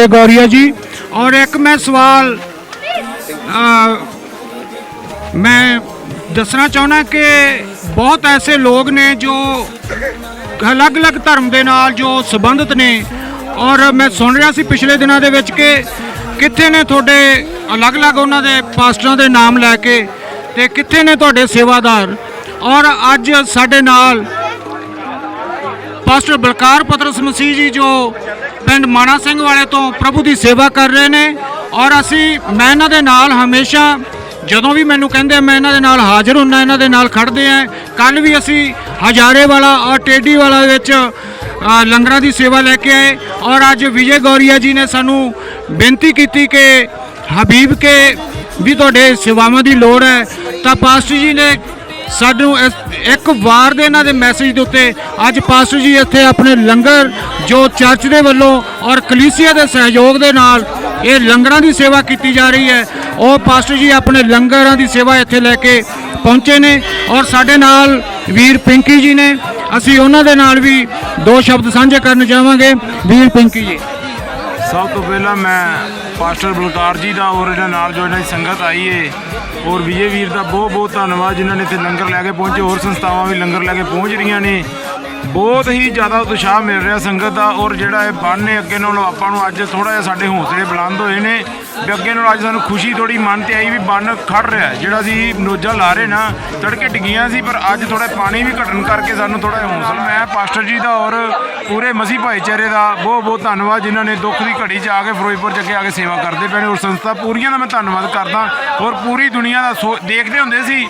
ਤੇ ਗੌਰੀਆ ਜੀ। ਔਰ ਇੱਕ ਮੈਂ ਸਵਾਲ ਮੈਂ ਦੱਸਣਾ ਚਾਹੁੰਦਾ ਕਿ ਬਹੁਤ ਐਸੇ ਲੋਕ ਨੇ ਜੋ ਅਲੱਗ-ਅਲੱਗ ਧਰਮ ਦੇ ਨਾਲ ਜੋ ਸੰਬੰਧਿਤ ਨੇ। ਔਰ ਮੈਂ ਸੁਣ ਰਿਹਾ ਸੀ ਪਿਛਲੇ ਦਿਨਾਂ ਦੇ ਵਿੱਚ ਕਿ ਕਿੱਥੇ ਨੇ ਤੁਹਾਡੇ ਅਲੱਗ-ਅਲੱਗ ਉਹਨਾਂ ਦੇ ਪਾਸਟਰਾਂ ਦੇ ਨਾਮ ਲੈ ਕੇ ਤੇ ਕਿੱਥੇ ਨੇ ਤੁਹਾਡੇ ਸੇਵਾਦਾਰ। ਔਰ ਅੱਜ ਸਾਡੇ ਨਾਲ ਪਾਸਟਰ ਬਲਕਾਰ ਪਤਰਸ ਮਸੀਹ ਜੀ ਜੋ ਪਿੰਡ ਮਾਣਾ ਸਿੰਘ ਵਾਲੇ ਤੋਂ ਪ੍ਰਭੂ ਦੀ ਸੇਵਾ ਕਰ ਰਹੇ ਨੇ ਔਰ ਅਸੀਂ, ਮੈਂ ਇਹਨਾਂ ਦੇ ਨਾਲ ਹਮੇਸ਼ਾ, ਜਦੋਂ ਵੀ ਮੈਨੂੰ ਕਹਿੰਦੇ ਮੈਂ ਇਹਨਾਂ ਦੇ ਨਾਲ ਹਾਜ਼ਰ ਹੁੰਨਾ ਇਹਨਾਂ ਦੇ ਨਾਲ ਖੜਦੇ ਆ। ਕੱਲ ਵੀ ਅਸੀਂ ਹਜ਼ਾਰੇ ਵਾਲਾ ਔਰ ਟੇਡੀ ਵਾਲਾ ਵਿੱਚ ਲੰਗਰਾਂ ਦੀ ਸੇਵਾ ਲੈ ਕੇ ਆਏ ਔਰ ਅੱਜ ਵਿਜੇ ਗੌਰੀਆ ਜੀ ਨੇ ਸਾਨੂੰ ਬੇਨਤੀ ਕੀਤੀ ਕਿ ਹਬੀਬ ਕੇ ਵੀ ਤੁਹਾਡੇ ਸੇਵਾਵਾਂ ਦੀ ਲੋੜ ਹੈ। ਤਾਂ ਪਾਸਟਰ ਜੀ ਨੇ ਸਾਨੂੰ ਇਸ- ਇੱਕ ਵਾਰ ਦੇ ਇਹਨਾਂ ਦੇ ਮੈਸੇਜ ਦੇ ਉੱਤੇ ਅੱਜ ਪਾਸਟਰ ਜੀ ਇੱਥੇ ਆਪਣੇ ਲੰਗਰ ਜੋ ਚਰਚ ਦੇ ਵੱਲੋਂ ਔਰ ਕਲੀਸਿਆ ਦੇ ਸਹਿਯੋਗ ਦੇ ਨਾਲ ਇਹ ਲੰਗਰਾਂ ਦੀ ਸੇਵਾ ਕੀਤੀ ਜਾ ਰਹੀ ਹੈ। ਉਹ ਪਾਸਟਰ ਜੀ ਆਪਣੇ ਲੰਗਰਾਂ ਦੀ ਸੇਵਾ ਇੱਥੇ ਲੈ ਕੇ ਪਹੁੰਚੇ ਨੇ ਔਰ ਸਾਡੇ ਨਾਲ ਵੀਰ ਪਿੰਕੀ ਜੀ ਨੇ। ਅਸੀਂ ਉਹਨਾਂ ਦੇ ਨਾਲ ਵੀ ਦੋ ਸ਼ਬਦ ਸਾਂਝੇ ਕਰਨ ਚਾਹਾਂਗੇ ਵੀਰ ਪਿੰਕੀ ਜੀ। ਸਭ ਤੋਂ ਪਹਿਲਾਂ ਮੈਂ ਪਾਸਟਰ ਬਲਕਾਰ ਜੀ ਦਾ ਔਰ ਇਹਨਾਂ ਨਾਲ ਜੋ ਇਹਨਾਂ ਦੀ ਸੰਗਤ ਆਈ ਏ, ਔਰ ਵਿਜੇ ਵੀਰ ਦਾ ਬਹੁਤ ਬਹੁਤ ਧੰਨਵਾਦ ਜਿਨ੍ਹਾਂ ਨੇ ਇੱਥੇ ਲੰਗਰ ਲੈ ਕੇ ਪਹੁੰਚੇ। ਹੋਰ ਸੰਸਥਾਵਾਂ ਵੀ ਲੰਗਰ ਲੈ ਕੇ ਪਹੁੰਚ ਰਹੀਆਂ ਨੇ। ਬਹੁਤ ਹੀ ਜ਼ਿਆਦਾ ਉਤਸ਼ਾਹ ਮਿਲ ਰਿਹਾ ਸੰਗਤ ਦਾ ਔਰ ਜਿਹੜਾ ਇਹ ਬੰਨ ਨੇ ਅੱਗੇ ਨਾਲੋਂ ਆਪਾਂ ਨੂੰ ਅੱਜ ਥੋੜਾ ਜਿਹਾ ਸਾਡੇ ਹੌਸਲੇ ਬੁਲੰਦ ਹੋਏ ਨੇ ਵੀ ਅੱਗੇ ਨਾਲੋਂ ਅੱਜ ਸਾਨੂੰ ਖੁਸ਼ੀ ਥੋੜੀ ਮਨ ਤੇ ਆਈ ਵੀ ਬੰਨ ਖੜ ਰਿਹਾ ਜਿਹੜਾ ਸੀ ਨੋਜਾ ਲਾ ਰਹੇ ਨਾ, ਤੜਕੇ ਡਿੱਗੀਆਂ ਸੀ, ਪਰ ਅੱਜ ਥੋੜਾ ਪਾਣੀ ਵੀ ਘਟਣ ਕਰਕੇ ਸਾਨੂੰ ਥੋੜਾ ਹੌਸਲਾ ਮੈਂ ਪਾਸਟਰ ਜੀ ਦਾ ਔਰ ਪੂਰੇ ਮਸੀਹ ਭਾਈਚਾਰੇ ਦਾ ਬਹੁਤ ਬਹੁਤ ਧੰਨਵਾਦ, ਜਿਨ੍ਹਾਂ ਨੇ ਦੁੱਖ ਦੀ ਘੜੀ 'ਚ ਆ ਕੇ ਫਿਰੋਜ਼ਪੁਰ 'ਚ ਅੱਗੇ ਆ ਕੇ ਸੇਵਾ ਕਰਦੇ ਪਏ ਨੇ ਔਰ ਸੰਸਥਾ ਪੂਰੀਆਂ ਦਾ ਮੈਂ ਧੰਨਵਾਦ ਕਰਦਾ। ਔਰ ਪੂਰੀ ਦੁਨੀਆ ਦਾ ਸੋ- ਦੇਖਦੇ ਹੁੰਦੇ ਸੀ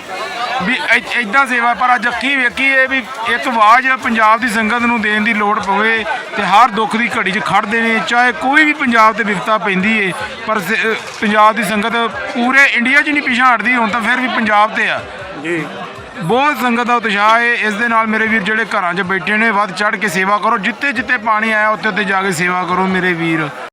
ਵੀ ਇਦਾਂ ਸੇਵਾ ਪਰ ਅੱਜ ਅੱਖੀਂ ਵੇਖੀ ਇਹ ਵੀ ਇੱਕ ਆਵਾਜ਼ ਪੰਜਾਬ ਦੀ ਸੰਗਤ ਨੂੰ ਦੇਣ ਦੀ ਲੋੜ ਪਵੇ ਤੇ ਹਰ ਦੁੱਖ ਦੀ ਘੜੀ 'ਚ ਖੜਦੇ ਨੇ ਚਾਹੇ ਕੋਈ ਵੀ ਪੰਜਾਬ ਤੇ ਵਿਪਤਾ ਪੈਂਦੀ ਏ ਪਰ ਪੰਜਾਬ ਦੀ ਸੰਗਤ ਪੂਰੇ ਇੰਡੀਆ 'ਚ ਨਹੀਂ ਪਿਛਾਂ ਹਟਦੀ ਹੁਣ ਤਾਂ ਫਿਰ ਵੀ ਪੰਜਾਬ ਤੇ ਆ। ਜੀ। ਬਹੁਤ ਸੰਗਤ ਦਾ ਉਤਸ਼ਾਹ ਹੈ ਇਸ ਦੇ ਨਾਲ ਮੇਰੇ ਵੀਰ ਜਿਹੜੇ ਘਰਾਂ 'ਚ ਬੈਠੇ ਨੇ ਵੱਧ ਚੜ ਕੇ ਸੇਵਾ ਕਰੋ ਜਿੱਥੇ ਜਿੱਥੇ ਪਾਣੀ ਆਇਆ ਉੱਥੇ ਉੱਥੇ ਜਾ ਕੇ ਸੇਵਾ ਕਰੋ ਮੇਰੇ ਵੀਰ।